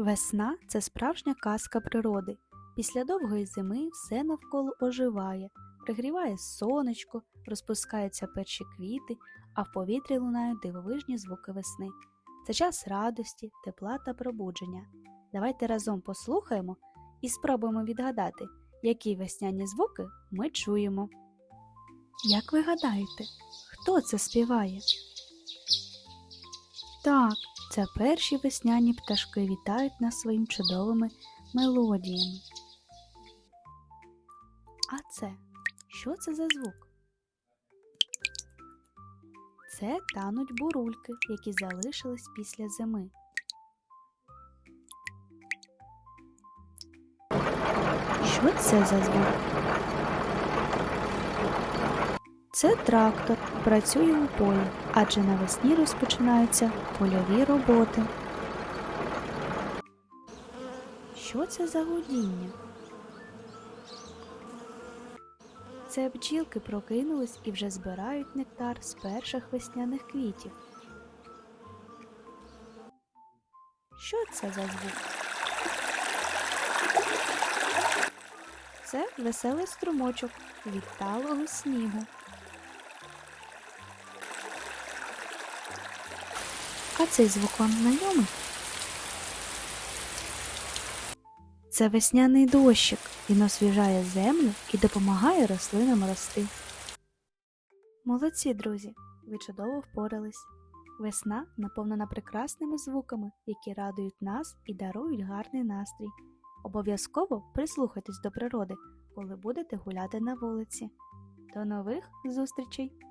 Весна це справжня казка природи. Після довгої зими все навколо оживає, пригріває сонечко, розпускаються перші квіти, а в повітрі лунають дивовижні звуки весни. Це час радості, тепла та пробудження. Давайте разом послухаємо і спробуємо відгадати, які весняні звуки ми чуємо. Як ви гадаєте, хто це співає? Так, це перші весняні пташки вітають нас своїм чудовими мелодіями. А це що це за звук? Це тануть бурульки, які залишились після зими. Що це за звук? Це трактор працює у полі, адже навесні розпочинаються польові роботи. Що це за гудіння? Це бджілки прокинулись і вже збирають нектар з перших весняних квітів. Що це за звук? Це веселий струмочок від талого снігу. А цей звук вам знайомий? Це весняний дощик. Він освіжає землю і допомагає рослинам рости. Молодці, друзі! Ви чудово впорались. Весна наповнена прекрасними звуками, які радують нас і дарують гарний настрій. Обов'язково прислухайтесь до природи, коли будете гуляти на вулиці. До нових зустрічей!